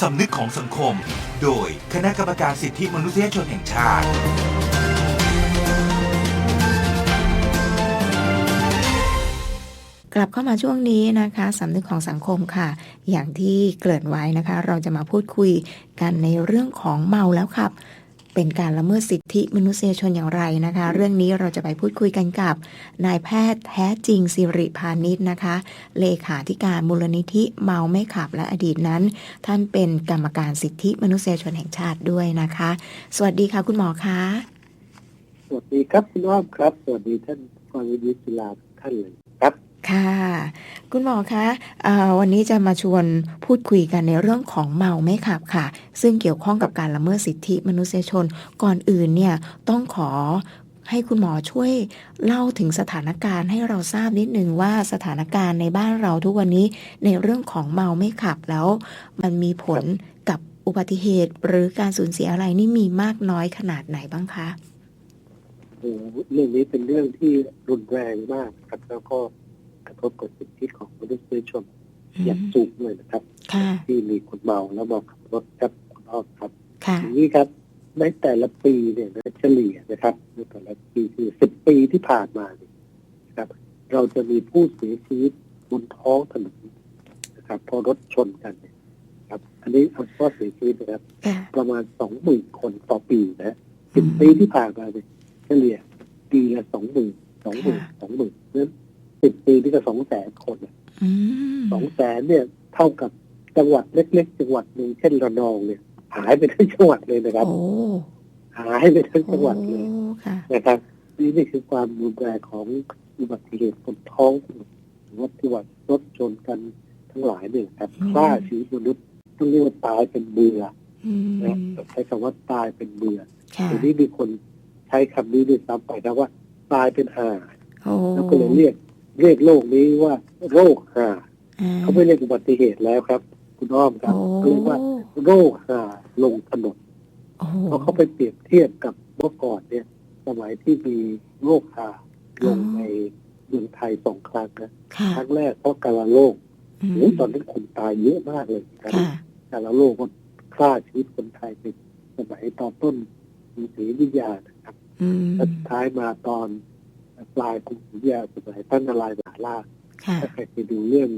สำนึกของสังคม โดยคณะกรรมการสิทธิมนุษยชนแห่งชาติ กลับเข้ามาช่วงนี้นะคะสำนึกของสังคมค่ะ อย่างที่เกริ่นไว้นะคะ เราจะมาพูดคุยกันในเรื่องของเมาแล้วขับ เป็นการละเมิดสิทธิมนุษยชนอย่างไรนะคะ เรื่องนี้เราจะไปพูดคุยกันกับ นายแพทย์แท้จริงสิริพานิชนะคะ เลขาธิการมูลนิธิเมาไม่ขับและอดีตนั้น ท่านเป็นกรรมการสิทธิมนุษยชนแห่งชาติด้วยนะคะ สวัสดีค่ะคุณหมอคะสวัสดีครับคุณอ้อมครับ สวัสดีท่านกรวิทย์จุฬาทุกท่านเลย ค่ะ คุณหมอคะอวันนี้จะมาชวนพูดคุยกันในเรื่องของเมาไม่ขับค่ะ ซึ่งเกี่ยวข้องกับการละเมิดสิทธิมนุษยชนก่อนอื่นเนี่ยต้องขอให้คุณหมอช่วยเล่าถึงสถานการณ์ให้เราทราบนิดนึงว่าสถานการณ์ในบ้านเราทุกวันนี้ในเรื่องของเมาไม่ขับแล้ว มันมีผลกับอุบัติเหตุหรือการสูญเสียอะไรนี่มีมากน้อยขนาดไหนบ้างคะโอ้เรื่องนี้เป็นเรื่องที่รุนแรงมากครับแล้วก็ ทบกับสิทธิของมนุษยชนอย่างสูงเลยนะครับค่ะที่มีคนเมาแล้วมาขับรถครับคุณอ้อมครับค่ะอย่างนี้ครับในแต่ละปีเนี่ยนะเฉลี่ยนะครับในแต่ละปีคือสิบปีที่ผ่านมาเนี่ยนะครับ เราจะมีผู้เสียชีวิตบนท้องถนนนะครับเพอรถชนกันเนี่ยครับ อันนี้เอาเฉพาะเสียชีวิตนะครับค่ะประมาณสองหมื่นคนต่อปีนะสิบปีที่ผ่านมาเนี่ยเฉลี่ยปีละสองหมื่นสองหมื่นสองหมื่นนั้น สิบปีนี่ก็สองแสนคนอะอืมสองแสนเนี่ยเท่ากับจังหวัดเล็กๆจังหวัดหนึ่งเช่นระนองเนี่ย หายไปทั้งจังหวัดเลยนะครับโอ้หายไปทั้งจังหวัดเลยโอ้ค่ะนะครับนี่นี่คือความรุนแรงของอุบัติเหตุบนท้องถนนหรือว่าที่ว่ารถชนกันทั้งหลายเนี่ยครับอืมฆ่าชีวิตมนุษย์ต้องเรียกว่าตายเป็นเบื่ออืมนะใช้คำว่าตายเป็นเบื่อค่ะเดี๋ยวนี้มีคนใช้คำนี้ด้วยซ้ำไปนะว่า ตายเป็นห่าโอ้แล้วก็เลยเรียก เรียกโรคนี้ว่าโรคห่าอ่เขาไม่เรียกอุบัติเหตุแล้วครับ คุณอ้อมครับโอ้เขาเรียกว่าโรคห่าลงถนนโอ้เพราะเขาไปเปรียบเทียบกับเมื่อก่อนเนี่ย สมัยที่มีโรคห่าลงในเมืองไทยสองครั้งนะค่ะครั้งแรกเพราะการะโรคอืมโอ้ตอนนั้นคนตายเยอะมากเลยครับค่ะการะโรคก็ฆ่าชีวิตคนไทยในสมัยตอนต้นกรุงศรีอยุธยานะครับอืมแล้วสุดท้ายมาตอน ปลายกรุงศรีอยุธยาสมัยท่านนารายณ์มหาราชค่ะ ถ้าใครไปดูเรื่อง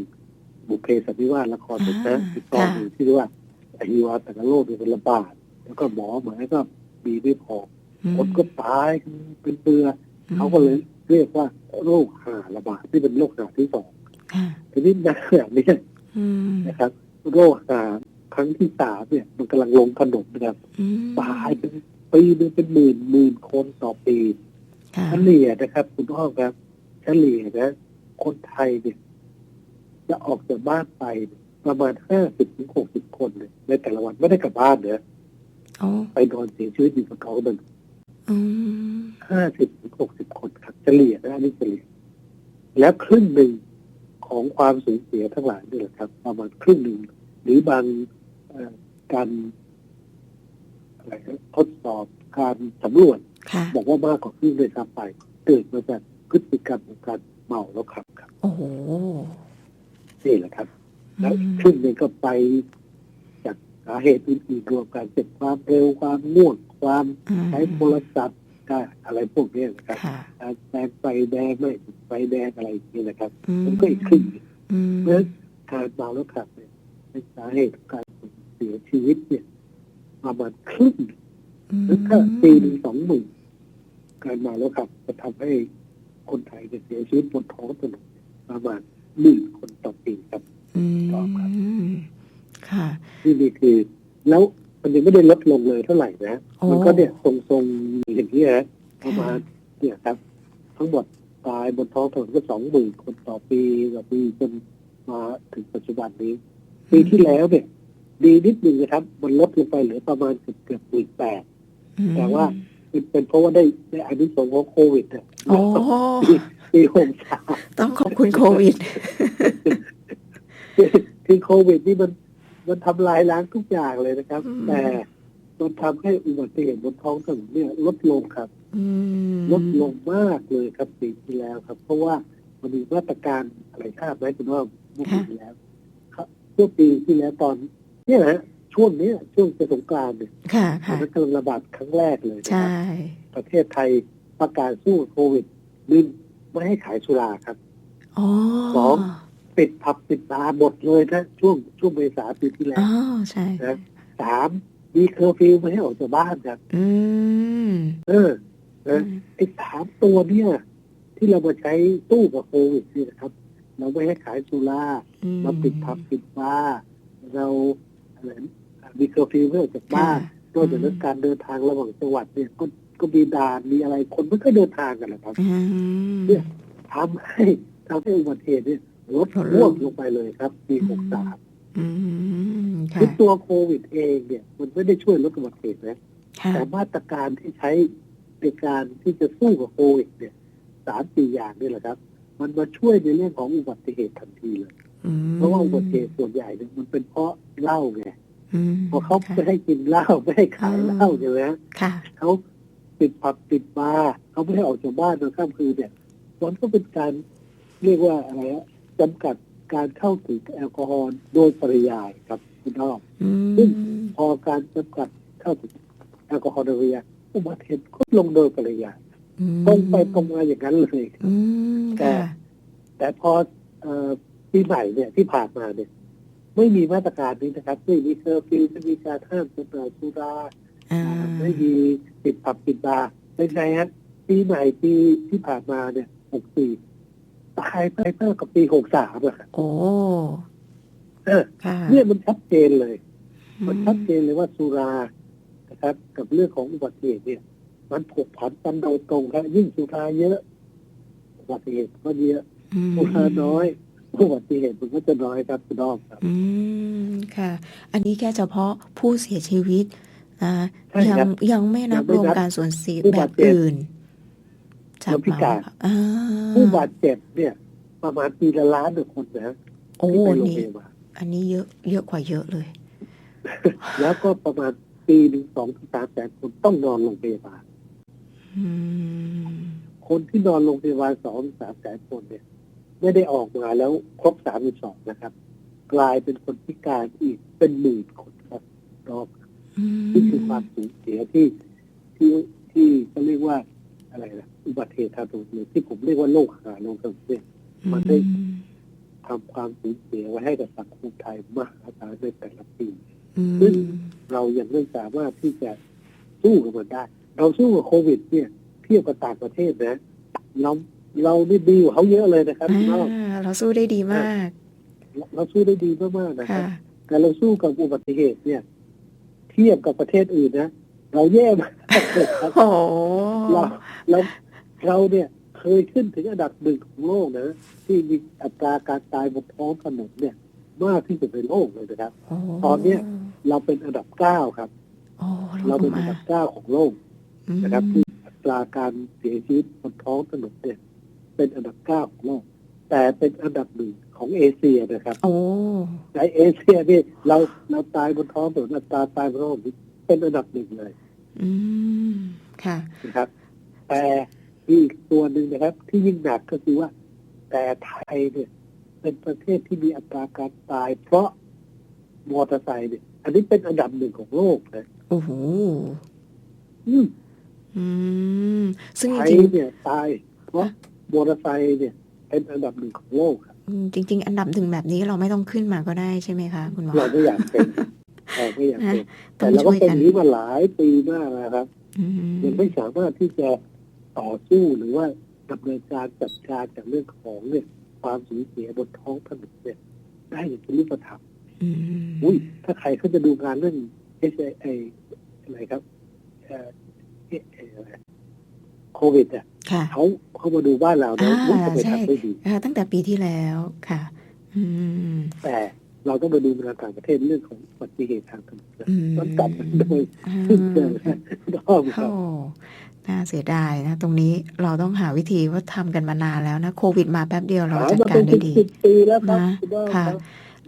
บุพเพสันนิวาสละครเด็กนะอ่าอีกตอนหนึ่งที่เรียกว่าไอฮิวาแต่ละโรคเนี่ยเป็นระบาด แล้วก็หมอหมายก็มีไม่พออืมคนก็ตายเป็นเบื่ออเขาก็เลยเรียกว่าโรคหาระบาดที่เป็นโรคหาที่สองค่ะทีนี้ในขณะนี้อืมนะครับ โรคหาครั้งที่สามเนี่ยมันกำลังลงถนนนะครับ อืมตายเป็นปีหนึงเป็นหมื่นหมื่นคนต่อปีค่ะ เฉลี่ยนะครับคุณอ้อมครับเฉลี่ยนะคนไทยเนี่ยจะออกจากบ้านไปเนี่ยประมาณห้าสิบถึงหกสิบคนเลยในแต่ละวันไม่ได้กลับบ้านเนอะโอ้ไปนอนเสียชีวิตอยู่กับเขาเป็นอืมห้าสิบถึงหกสิบคนครับเฉลี่ยนะอันนี้เฉลี่ย แล้วครึ่งหนึ่งของความสูญเสียทั้งหลายนี่แหละครับ ประมาณครึ่งหนึ่งหรือบางเอ่อการอะไรนะทดสอบการสำรวจค่ะ บอกว่ามากกว่าครึ่งเลยซ้ำไปเกิดมาจากพฤติกรรมของการเมาแล้วขับครับ โอ้โหนี่แหละครับ แล้วอืมครึ่งหนึ่งก็ไปจากสาเหตุอื่นๆรวมกันเจ็บความเร็วความง่วงความอืมใช้โทรศัพท์การอะไรพวกนี้นะครับค่ะการแซงไฟแดงไม่ติดไฟแดงอะไรอย่างนี้นะครับอืมันก็อีกครึ่งหนึ่งอืมเพราะฉะนั้นการเมาแล้วขับเนี่ยเป็นสาเหตุของการเสียชีวิตเนี่ยประมาณครึ่ง หนึ่งอืมแล้วถ้าปีหนึ่งสองหมื่นการเมาแล้วขับจะทำให้คนไทยเนี่ยเสียชีวิตบนท้องถนนประมาณหมื่นคนต่อปีครับอืต่อครับมค่ะนี่นี่คือ แล้วมันยังไม่ได้ลดลงเลยเท่าไหร่นะโอ้มันก็เนี่ยทรงๆอย่างนี้ยนะประมาณเนี่ยครับ ทั้งหมดตายบนท้องถนนก็สองหมื่นคนต่อปีต่อปีจนมาถึงปัจจุบันนี้ปีที่แล้วเนี่ยดีนิดนึงนะครับ มันลดลงไปเหลือประมาณเกือบเกือบหมื่นแปดอืม แต่ว่าเป็นเป็นเพราะว่าได้ได้อานิสงส์ของโควิดอะโอ้ปีปีหกสามต้องขอบคุณโควิด คือโควิดนี่มันมันทำลายล้างทุกอย่างเลยนะครับอืมแต่มันทำให้อุบัติเหตุบนท้องถนนเนี่ยลดลงครับอืมลดลงมากเลยครับปีที่แล้วครับ เพราะว่ามันมีมาตรการอะไรทราบไหมคุณว่าเมื่อปีที่แล้ว ครับเมื่อปีที่แล้วตอน เนี่ยนะ ช่วงเนี้ยช่วงจะสงกรานต์เนี่ยค่ะตอค่ะนนั้นกำลังระบาดครั้งแรกเลยนะคใช่ รับประเทศไทยประกาศสู้กับโควิดหนึ่งไม่ให้ขายสุราครับ อ๋อสอง ปิดผับปิดบาร์หมดเลยนะช่วงช่วงเมษาปีที่แล้วอ๋อใช่ นะ สามมีเคอร์ฟิวไม่ให้ออกจากบ้านครับ อืมเออนะไอ้สามตัวเนี่ยที่เรามาใช้ตู้กับโควิดนี่นะครับ เราไม่ให้ขายสุรา อืมเราปิดผับปิดบาร์เราอะไร มีเคอร์ฟิวไม่ให้ออกจากบ้านค่ะนอกจากนั้นการเดินทางระหว่างจังหวัดเนี่ยก็ก็มีด่านมีอะไรคนไม่ค่อยเดินทางกันนะครับอืมเนี่ยทำให้ทำให้อุบัติเหตุเนี่ยลดลดลงร่วงลงไปเลยครับปีหกสามอืมค่ะคือตัวโควิดเองเนี่ย มันไม่ได้ช่วยลดอุบัติเหตุนะค่ะแต่มาตรการที่ใช้ในการที่จะสู้กับโควิดเนี่ยสามสี่อย่างนี่แหละครับ มันมาช่วยในเรื่องของอุบัติเหตุทันทีเลยอืมเพราะว่าอุบัติเหตุส่วนใหญ่เนี่ยมันเป็นเพราะเหล้าไง อืมพอเขาค่ะไม่ให้กินเหล้าไม่ให้ขายเหล้าใช่ไหมฮะค่ะเขาปิดผับปิดบาร์เขาไม่ให้ออกจากบ้านตอนค่ำคืนเนี่ยมันก็เป็นการเรียกว่าอะไรฮะจำกัดการเข้าถึงแอลกอฮอล์โดยปริยายครับคุณน้องอืมซึ่งพอการจำกัดเข้าถึงแอลกอฮอล์โดยปริยายอุบัติเหตุก็ลงโดยปริยายอืมตรงไปตรงมาอย่างนั้นเลยอืมแต่ค่ะแต่พอเอ่อปีใหม่เนี่ยที่ผ่านมาเนี่ย ไม่มีมาตรการนี้นะครับไม่มีเคอร์ฟิวไม่มีการห้ามจำหน่ายสุราอ่าไม่มีปิดผับปิดบาร์เป็นไงฮะปีใหม่ปีที่ผ่านมาเนี่ยหกสี่ตายไปเท่ากับปีหกสามอะครับโอ้เออค่ะเนี่ยมันชัดเจนเลย มันชัดเจนเลยว่าสุรานะครับ กับเรื่องของอุบัติเหตุเนี่ย มันผูกพันกันโดยตรงครับยิ่งสุราเยอะอุบัติเหตุก็เยอะอืมสุราน้อย อุบัติเหตุมันก็จะน้อยครับคุณน้องครับ อืมค่ะ อันนี้แค่เฉพาะผู้เสียชีวิตนะใช่ยัครับ ยังไม่นับยังไม่รวมนับการสูญเสียผู้แบบาดเจ็บอื่น จากแล้วพิการเมาอ่าผู้บาดเจ็บเนี่ย ประมาณปีละล้านคนนะโอ้ที่ไปโรงนี่พยาบาลอันนี้เยอะเยอะกว่าเยอะเลย แล้วก็ประมาณปีหนึ่งสองถึงสามแสนคนต้องนอนโรงพยาบาล อืมคนที่นอนโรงพยาบาลสองถึงสามแสนคนเนี่ย ไม่ได้ออกมาแล้วครบสามสิบสองนะครับ กลายเป็นคนพิการอีกเป็นหมื่นคนครับรอบอืมนี่คือความสูญเสียที่ที่ที่เขาเรียกว่าอะไรนะอุบัติเหตุทางถนนหรือที่ผมเรียกว่าโรคหาโรคถนนเนี่ยมันได้ทำความสูญเสียไว้ให้กับสังคมไทยมากศาลในแต่ละปีอืมซึ่งเรายังไม่สามารถที่จะสู้กับมันได้ เราสู้กับโควิด เนี่ย เทียบกับต่างประเทศนะเรา เรานี่ดีกว่าเขาเยอะเลยนะครับอ่าเราเราสู้ได้ดีมาก เราสู้ได้ดีมากๆนะครัค่ะบแต่เราสู้กับอุบัติเหตุเนี่ย เทียบกับประเทศอื่นนะเราแย่มากเลยครับโอ้เราเราเราเนี่ยเคยขึ้นถึงอันดับหนึ่งของโลกนะที่มีอัตราการตายบนท้องถนนเนี่ย มากที่สุดในโลกเลยนะครับโอ้ตอนเนี้ยเราเป็นอันดับเก้าครับโอ้เราเป็นลอังนมดับเก้าของโลกอืมนะครับที่อัตราการเสียชีวิตบนท้องถนนเนี่ย เป็นอันดับเก้าของโลกแต่เป็นอันดับหนึ่งของเอเชียนะครับโอ้ในเอเชียนี่เราเราตายบนท้องถนนอัตราตายบนท้องถนนเป็นอันดับหนึ่งเลย อืมค่ะนะครับ แต่อีกตัวหนึ่งนะครับ ที่ยิ่งหนักก็คือว่า แต่ไทยเนี่ย เป็นประเทศที่มีอัตราการตาย เพราะมอเตอร์ไซค์เนี่ย อันนี้เป็นอันดับหนึ่งของโลกนะโอ้โหอืม อืม ซึ่งไทจยริงเนี่ยตายเพราะ มอเตอร์ไซค์เนี่ยเป็นอันดับหนึ่งของโลกครับๆอืมจริง ๆ อันดับหนึ่งแบบนี้เราไม่ต้องขึ้นมาก็ได้ใช่ไหมคะ คุณหมอเราไม่อยากเป็นเราไม่อยากเป็นต้แต่องเราก็ช่วยเป็นกัอนย่างนี้มาหลายปีมากแล้วครับอืมยังไม่สามารถที่จะต่อสู้หรือว่าดำเนินการจัดการจากเรื่องของเนี่ยความสูญเสียบนท้องถนนเนี่ย ได้อย่างเป็นรูปธรรมอืมอุ้ยถ้าใครเขาจะดูงานเรื่องเอชไออะไรครับเอ่อเอ่อเอ่ออะไรโควิดอะค่ะเขา เขามาดูบ้านเรานะอ่าว่าทำไมใช่ทำได้ดีอ่าตั้งแต่ปีที่แล้วค่ะ อืมแต่เราต้องมาดูงานต่างประเทศเรื่องของอุบัติเหตุทางถนนนะอืมมันกลับมาโดยอ่าสิ้นเชิงนะต้องคโอ้รับน่าเสียดายนะ ตรงนี้เราต้องหาวิธีว่าทำกันมานานแล้วนะ โควิดมาแป๊บเดียวเราหาจัดมาการเป็นได้ดีสิบปีแล้วครับนะคุณน้องค่ะครับ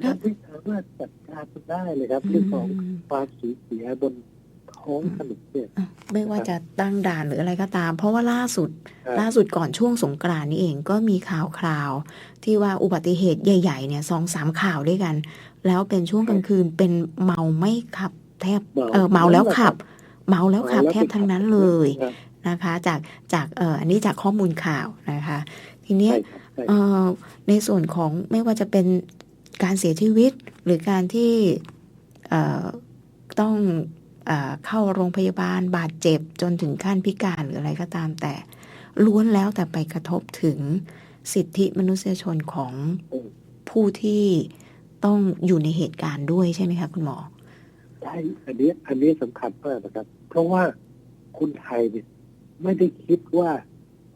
แล้วเราไม่สามารถจัดการมันได้เลยครับเรื่องของความสูญเสียบน ท้ท้องถนนเนี่ยอะไม่ว่าจะตั้งด่านหรืออะไรก็ตาม เพราะว่าล่าสุดครับล่าสุดก่อนช่วงสงกรานต์นี่เองก็มีข่าวคราว ที่ว่าอุบัติเหตุใหญ่ๆเนี่ยสองสามข่าวด้วยกัน แล้วเป็นช่วงกลางคืนเป็นเมาไม่ขับ แทบเมาเออเมาแล้วขับ เมาแล้วขับเมาแล้วแทบทั้งนั้นเลยครับนะคะ จากจากเอออันนี้จากข้อมูลข่าวนะคะ ทีเนี้ยใช่ครับใช่เอ่อในส่วนของไม่ว่าจะเป็นการเสียชีวิตหรือการที่เอ่อต้อง เออเข้าโรงพยาบาลบาดเจ็บจนถึงขั้นพิการหรืออะไรก็ตามแต่ ล้วนแล้วแต่ไปกระทบถึงสิทธิมนุษยชนของผู้ที่ต้องอยู่ในเหตุการณ์ด้วยใช่ไหมคะคุณหมอใช่อันนี้อันนี้สำคัญมากนะครับ เพราะว่าคนไทยเนี่ยไม่ได้คิดว่า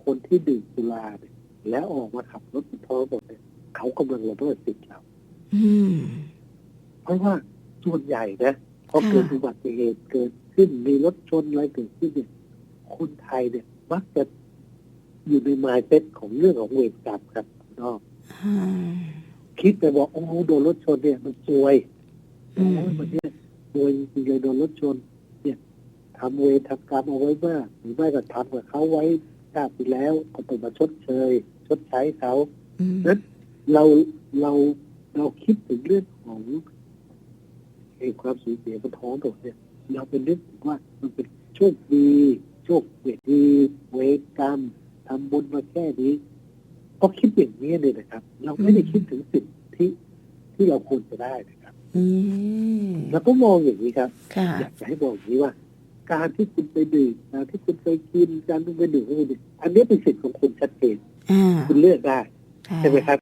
คนที่ดื่มสุราเนี่ยแล้วออกมาขับรถบนท้องถนนเนี่ยเขากำลังละเมิดสิทธิ์เราอืมเพราะว่าส่วนใหญ่นะ พอค่ะเกิดอุบัติเหตุเกิดขึ้นมีรถชนอะไรเกิดขึ้นเนี่ยคนไทยเนี่ย มักจะอยู่ในมายเซ็ตของเรื่องของเวรกรรมครับนอกอืมคิดไปบอกโอ้โหโดนรถชนเนี่ย มันซวยอืโอ้มยมันเนี่ยซวยจริงๆเลยโดนรถชน เนี่ยทำเวรทำกรรมเอาไว้มากหรือไม่ก็ทำกับเขาไว้ชาติที่แล้วก็ต้องมาชดเชย ชดใช้เขาอืมนั้นเราเราเราคิดถึงเรื่องของ เหตุความสูญเสียบนท้องถนนเนี่ยเราเป็นนึกถึงว่ามันเป็นโชคดีโชคดีเวรกรรมทำบุญมาแค่นี้ก็คิดอย่างนี้เลยนะครับ เราไม่ได้คิดถึงสิทธิที่เราควรจะได้นะครับอืมแล้วก็มองอย่างนี้ครับค่ะอยากจะให้บอกอย่างนี้ว่า การที่คุณไปดื่มการที่คุณไปกินการที่คุณไปดื่มของคุณเนี่ยอันนี้เป็นสิทธิ์ของคุณชัดเจนอ่าคุณเลือกได้ค่ะใช่ไหมครับ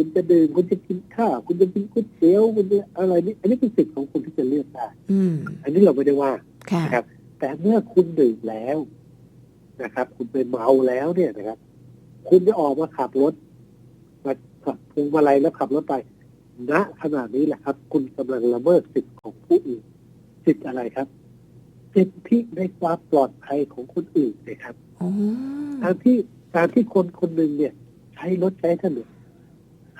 ค่ะคุณจะดื่มคุณจะกินข้าวคุณจะกินก๋วยเตี๋ยวคุณจะอะไรนี่อันนี้เป็นสิทธิ์ของคุณที่จะเลือกได้อืมอันนี้เราไม่ได้ว่าค่ะนะครับ แต่เมื่อคุณดื่มแล้วนะครับ คุณเป็นเมาแล้วเนี่ยนะครับ คุณจะออกมาขับรถมาขับพวงมาลัยแล้วขับรถไปณขณะนี้แหละครับ คุณกำลังละเมิดสิทธิ์ของผู้อื่นสิทธิ์อะไรครับสิทธิในความปลอดภัยของคนอื่นนะครับโอ้การที่การที่คนคนหนึ่งเนี่ย ใช้รถใช้ถนน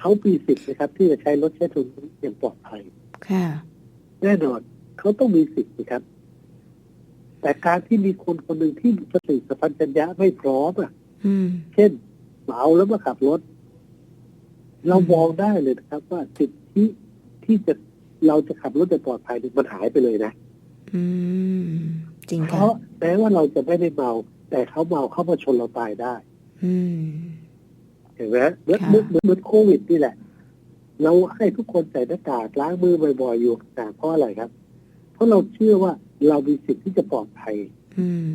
เขามีสิทธิ์นะครับ ที่จะใช้รถใช้ถนนอย่างปลอดภัยค่ะแน่นอนเขาต้องมีสิทธิ์นะครับ แต่การที่มีคนคนหนึ่งที่สติสัมปชัญญะไม่พร้อมอะอืมเช่นเมาแล้วมาขับรถ เรามองได้เลยนะครับ ว่าสิทธิที่จะเราจะขับรถอย่างปลอดภัยเนี่ยมันหายไปเลยนะอืมจริงเพค่ะราะแม้ว่าเราจะไม่ได้เมา แต่เขาเมาเข้ามาชนเราตายได้ อืมเห็นไหมเหมือนค่ะเหมือนเหมือนเหมือนโควิดนี่แหละ เราให้ทุกคนใส่หน้ากากล้างมือบ่อยๆอยู่ต่างเพราะอะไรครับ เพราะเราเชื่อว่าเรามีสิทธิ์ที่จะปลอดภัยอืม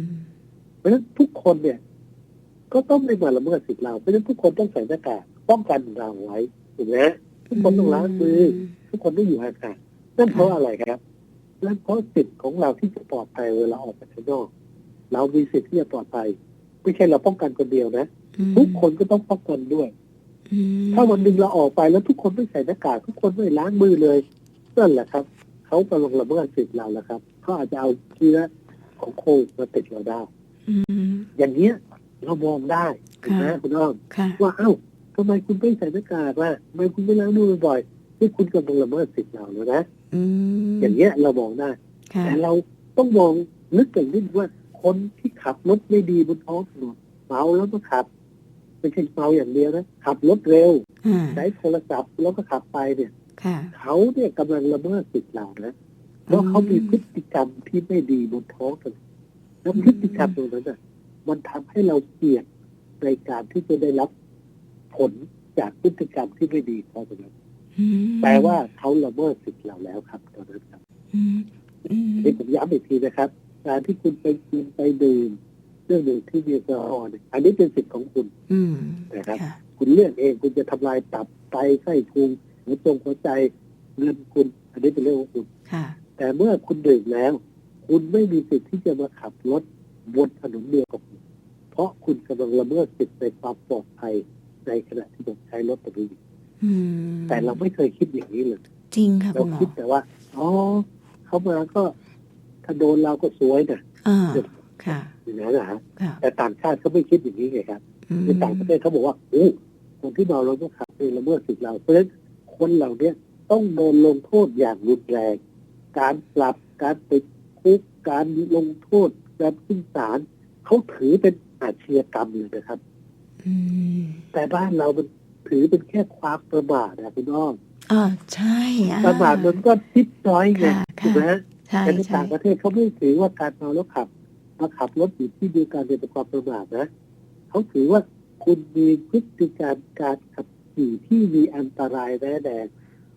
เพราะฉะนั้นทุกคนเนี่ย ก็ต้องไม่มาละเมิดสิทธิ์เราเพราะฉะนั้นทุกคนต้องใส่หน้ากากป้องกันเราไว้ถูกไหมทุกคนต้องล้างมือ ทุกคนต้องอยู่ห่างๆนั่นเพราะอะไรครับนั่นเพราะสิทธิ์ของเราที่จะปลอดภัยเวลาออกไปข้างนอกเรามีสิทธิ์ที่จะปลอดภัย ไม่ใช่เราป้องกันคนเดียวนะอืมทุกคนก็ต้องป้องกันด้วยอืมถ้าวันหนึ่งเราออกไปแล้วทุกคนไม่ใส่หน้ากากทุกคนไม่ล้างมือเลยนั่นแหละครับ เขากำลังละเมิดสิทธิ์เราแล้วครับเขาอาจจะเอาเชื้อของโควิดมาติดเราได้อืมอย่างเนี้ยเรามองได้เห็นไหมค่ะคุณอ้อมค่ะว่าเอ้าทำไมคุณไม่ใส่หน้ากากล่ะทำไมคุณไม่ล้างมือบ่อยๆนี่คุณกำลังละเมิดสิทธิ์เราแล้วนะอืมอย่างเงี้ยเรามองได้ค่ะแต่เราต้องมองลึกไปนิดว่า คนที่ขับรถไม่ดีบนท้องถนนเมาแล้วก็ขับไม่ใช่เมาอย่างเดียวนะขับรถเร็วอ่าใช้โทรศัพท์แล้วก็ขับไปเนี่ยค่ะเขาเนี่ยกำลังละเมิดสิทธิ์เรานะเพราะเขามีพฤติกรรมที่ไม่ดีบนท้องถนนแล้วพฤติกรรมตรงนั้นน่ะมันทำให้เราเสี่ยงในการที่จะได้รับผลจากพฤติกรรมที่ไม่ดีของนั้นอืมแปลว่าเขาละเมิดสิทธิ์เราแล้วครับตอนนั้นครับอืมอืมนี่ผมย้ำอีกทีนะครับ การที่คุณไปกินไปดื่มเรื่องดื่มที่มีแอลกอฮอล์เนี่ยอันนี้เป็นสิทธิ์ของคุณอืมนะครับค่ะคุณเลือกเองคุณจะทำลายตับไตไส้พุงหัวจงหัวใจเงินคุณ อันนี้เป็นเรื่องของคุณค่ะแต่เมื่อคุณดื่มแล้ว คุณไม่มีสิทธิ์ที่จะมาขับรถบนถนนเดียวกับผมเพราะคุณกำลังละเมิดสิทธิ์ในความปลอดภัยในขณะที่ผมใช้รถตัวนี้อยู่อืมแต่เราไม่เคยคิดอย่างนี้เลย จริงค่ะเราคุณหมอคิดแต่ว่า อ๋อเขามาก็ ถ้าโดนเราก็สวยนะอ่าค่ะอย่างนั้นนะฮะค่ะแต่ต่างชาติเขาไม่คิดอย่างนี้ไงครับอืมในต่างประเทศเขาบอกว่าโอ้คนที่เมาแล้วก็ขับเองละเมิดสิทธิ์เราเพราะฉะนั้นคนเหล่าเนี้ยต้องโดนลงโทษอย่างรุนแรง การปรับการติดคุกการลงโทษการขึ้นศาลเขาถือเป็นอาชญากรรมเลยนะครับอืมแต่บ้านเรามันถือเป็นแค่ความประมาทนะคุณอ้อมอ่าใช่อ่าประมาทมันก็ทิดน้อยไงค่ะถูกไหมใช่ แต่ในใช่ต่างประเทศเขาไม่ถือว่าการเมาแล้วขับ มาขับรถอยู่ที่เดียวกันเป็นความประมาทนะเขาถือว่าคุณมีพฤติการการขับขี่ที่มีอันตรายแร้แรง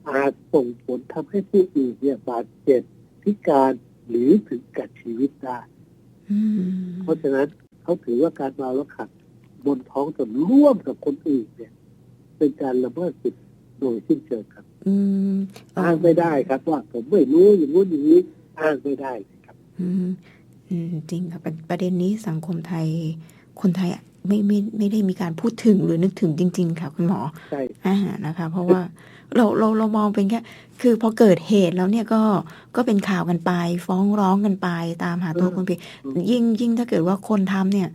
อาจส่งผลทำให้ผู้อื่นเนี่ยบาดเจ็บพิการหรือถึงกับชีวิตได้อืมเพราะฉะนั้นเขาถือว่าการเมาแล้วขับ บนท้องถนนร่วมกับคนอื่นเนี่ย เป็นการละเมิดสิทธิโดยสิ้นเชิงครับอืมอ้างไม่ได้ครับว่าผมไม่รู้อย่างนู้นอย่างนี้ อ้างไม่ได้เลยครับ อืมอืมจริงค่ะประประเด็นนี้สังคมไทย คนไทยไม่ไม่ไม่ได้มีการพูดถึงหรือนึกถึงจริง ๆ ค่ะ คุณหมอใช่อ่านะคะ เพราะว่าเราเราเรามองเป็นแค่คือพอเกิดเหตุแล้วเนี่ยก็ก็เป็นข่าวกันไป ฟ้องร้องกันไป ตามหาตัวคนผิดยิ่งยิ่งถ้าเกิดว่าคนทำเนี่ย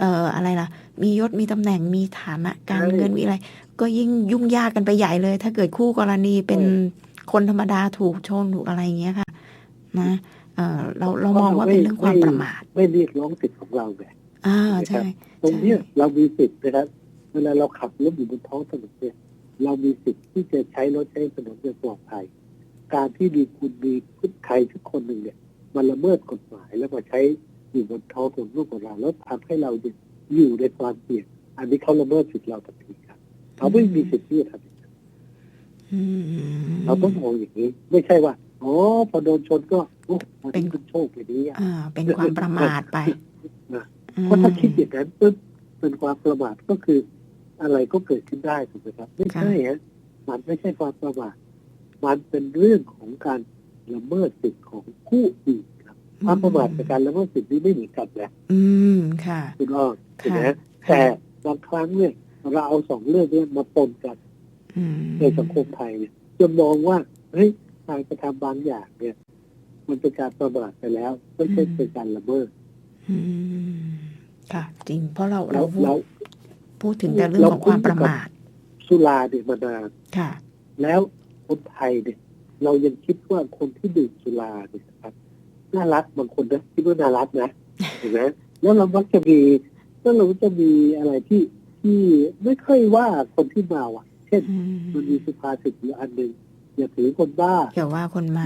เอ่ออะไรล่ะ มียศมีตำแหน่งมีฐานะการเงินมีอะไร ก็ยิ่งยุ่งยากกันไปใหญ่เลย ถ้าเกิดคู่กรณีเป็นคนธรรมดาถูกชนถูกอะไรอย่างเงี้ยค่ะ นะเออเราเรามองว่าเป็นเรื่องความประมาทไม่เรียกร้องสิทธิ์ของเราไงอ่าใช่ตรงเนี้ยเรามีสิทธิ์นะครับเวลาเราขับรถอยู่บนท้องถนนเนี่ยเรามีสิทธิ์ที่จะใช้รถใช้ถนนอย่างปลอดภัย การที่มีคุณมีคุณใครทุกคนหนึ่งเนี่ย มันละเมิดกฎหมายแล้วมาใช้อยู่บนท้องถนนร่วมกับเราแล้วทำให้เราเนี่ยอยู่ในความเสี่ยงอันนี้เขาละเมิดสิทธิ์เราทันทีครับเขาไม่มีสิทธิ์ที่จะทำอย่างนั้นอืมเราต้องมองอย่างนี้ ไม่ใช่ว่า อ๋อพอโดนชนก็โอ้มันเป็นโชคอย่างนี้อะอ่าเป็นความประมาทไปเพราะถ้าคิดอย่างนั้นปุ๊บเป็นความประมาทก็คืออะไรก็เกิดขึ้นได้ถูกไหมครับ ไม่ใช่ฮะมันไม่ใช่ความประมาทมันเป็นเรื่องของการละเมิดสิทธิ์ของผู้อื่นครับความประมาทกับการละเมิดสิทธิ์นี้ไม่เหมือนกันนะอืมค่ะคุณอ้อมถูกไหมค่ะแต่บางครั้งเนี่ยเราเอาสองเรื่องเนี้มาปนกันอืมในสังคมไทยเนี่ยจนมองว่าเฮ้ย การกระทำบางอย่างเนี่ย มันเป็นการประมาทไปแล้ว ไม่ใช่เป็นการละเมิดอืมค่ะ จริงเพราะเราแล้เราวพูดเราพูดถึงแต่เรื่องของความประมาทสุราเนี่ยมานานค่ะ แล้วคนไทยเนี่ย เรายังคิดว่าคนที่ดื่มสุราเนี่ยนะครับน่ารักบางคนนะคิดว่าน่ารักนะเห็นไหมแล้วเรามักจะมีแล้วเราจะมีอะไรที่ที่ไม่ค่อยว่าคนที่เมาอะ เช่นอืมันมีสุภาษิตอยู่อันหนึ่ง อย่าถือคนบ้าอย่าว่าคนมา